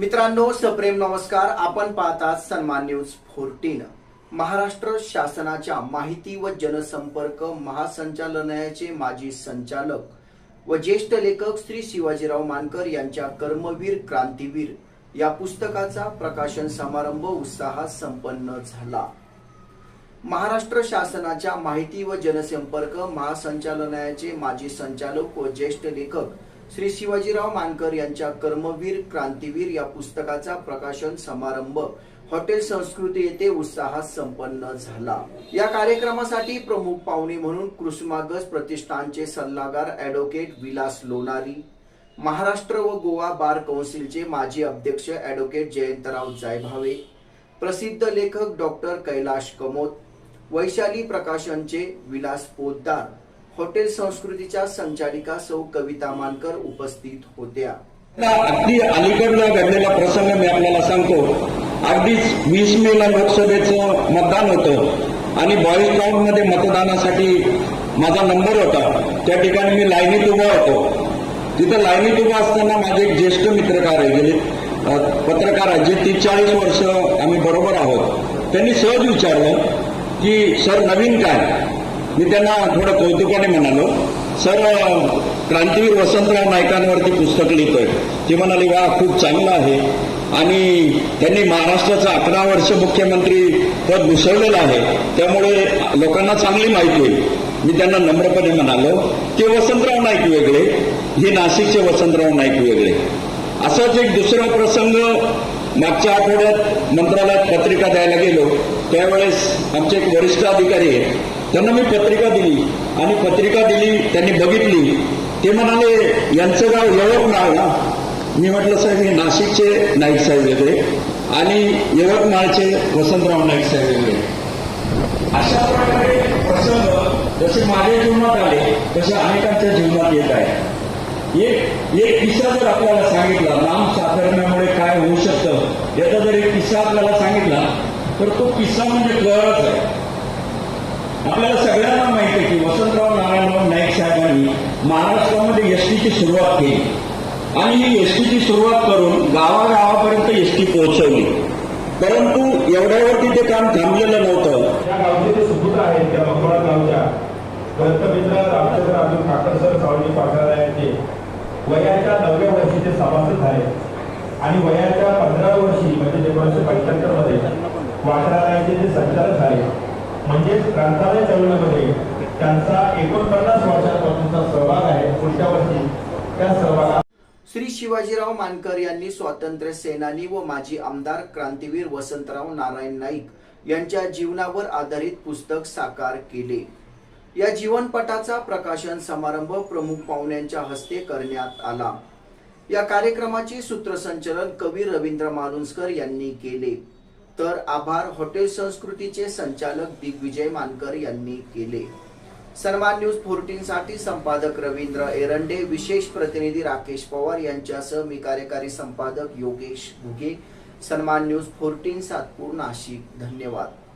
मित्रांनो सप्रेम नमस्कार. आपण पाहतात सन्मान न्यूज फोर्टीन. महाराष्ट्र शासनाच्या माहिती व जनसंपर्क महासंचालनालयाचे माजी संचालक व ज्येष्ठ लेखक श्री शिवाजीराव मानकर यांच्या कर्मवीर क्रांतीवीर या पुस्तकाचा प्रकाशन समारंभ उत्साहात संपन्न झाला. महाराष्ट्र शासनाच्या माहिती व जनसंपर्क महासंचालनालयाचे माजी संचालक व ज्येष्ठ लेखक श्री शिवाजीराव मानकर यांच्या कर्मवीर क्रांतीवीर या पुस्तकाचा प्रकाशन समारंभ हॉटेल संस्कृती येथे उत्साहात संपन्न झाला. या कार्यक्रमासाठी प्रमुख पाहुणे म्हणून कृष्णागस प्रतिष्ठानचे सल्लागार ॲडव्होकेट विलास लोणारी महाराष्ट्र व गोवा बार कौन्सिलचे माजी अध्यक्ष ॲडव्होकेट जयंतराव जायभावे प्रसिद्ध लेखक डॉक्टर कैलाश कमोत वैशाली प्रकाशनचे विलास पोद्दार हॉटेल संस्कृतीच्या संचालिका सौ कविता मानकर उपस्थित होत्या. अगदी अलीकडला घडलेला प्रसंग मी आपल्याला सांगतो. अगदीच वीस मे ला लोकसभेचं मतदान होतं आणि बॉईजमध्ये मतदानासाठी माझा नंबर होता. त्या ठिकाणी मी लाईनीत उभा होतो. तिथं लाईनीत उभा असताना माझे एक ज्येष्ठ मित्रकार आहे म्हणजे, गेले पत्रकार आहे जे तीस चाळीस वर्ष आम्ही बरोबर आहोत. त्यांनी सहज विचारलं की सर नवीन काय? मी त्यांना थोडं कौतुकाने म्हणालो. सर क्रांतीवीर वसंतराव नायकांवरती पुस्तक लिहितोय. ते म्हणाले वा खूप चांगलं आहे. आणि त्यांनी महाराष्ट्राचं अकरा वर्ष मुख्यमंत्री पद भूषवलेलं आहे. त्यामुळे लोकांना चांगली माहिती होईल. मी त्यांना नम्रपणे म्हणालो ते वसंतराव नाईक वेगळे. हे नाशिकचे वसंतराव नाईक वेगळे. असाच एक दुसरा प्रसंग मागच्या आठवड्यात मंत्रालयात पत्रिका द्यायला गेलो. त्यावेळेस आमचे एक वरिष्ठ अधिकारी आहे त्यांना मी पत्रिका दिली. आणि पत्रिका दिली त्यांनी बघितली. ते म्हणाले यांचं गाव यवतमाळ ना. मी म्हटलं साहेब हे नाशिकचे नाईक साहेब वेगळे आणि यवतमाळचे वसंतराव नाईक साहेब वेगळे. अशा प्रकारे प्रसंग जसे माझ्या जीवनात आले तसे अनेकांच्या जीवनात येत आहे. एक एक किस्सा जर आपल्याला सांगितला नाम साधरण्यामुळे काय होऊ शकतं याचा जर एक किस्सा आपल्याला सांगितला तर तो किस्सा म्हणजे कळच आहे. आपल्याला सगळ्यांना माहिती आहे की वसंतराव नारायणराव नाईक साहेबांनी महाराष्ट्रामध्ये एसटीची सुरुवात केली. आणि ही एसटीची सुरुवात करून गावागावापर्यंत एसटी पोहोचवली. परंतु एवढ्यावरती ते काम थांबलेलं नव्हतं. त्या गावचे जे सुपुत्र आहेत त्या बंगवाळा गावच्या ग्रंथमित्र रामचंद्र अर्जुन काकडसर सावजी पाठालयाचे वयाच्या नवव्या वर्षी ते सभासद झाले आणि वयाच्या पंधराव्या वर्षी म्हणजे एकोणीसशे पंच्याहत्तरमध्ये वाचनालयाचे ते संचालक झाले म्हणजेच ग्रंथालय चळवळीमध्ये त्यांचा एकोणपन्नास वर्षांपासूनचा सहभाग आहे. पुढच्या वर्षी त्या सहभागात श्री शिवाजीराव मानकर यांनी स्वातंत्र्य सेनानी व माजी आमदार क्रांतीवीर वसंतराव नारायण नाईक यांच्या जीवनावर आधारित पुस्तक साकार केले. या जीवनपटाचा प्रकाशन समारंभ प्रमुख पाहुण्यांच्या हस्ते करण्यात आला. या कार्यक्रमाचे सूत्रसंचलन कवी रवींद्र मानुसकर यांनी केले. तर आभार हॉटेल संस्कृतीचे संचालक दिग्विजय मानकर यांनी केले. सन्मान न्यूज फोर्टीन साठी संपादक रवींद्र एरंडे विशेष प्रतिनिधी राकेश पवार यांच्यासह मी कार्यकारी संपादक योगेश घुगे. सन्मान न्यूज फोर्टीन सातपूर नाशिक. धन्यवाद.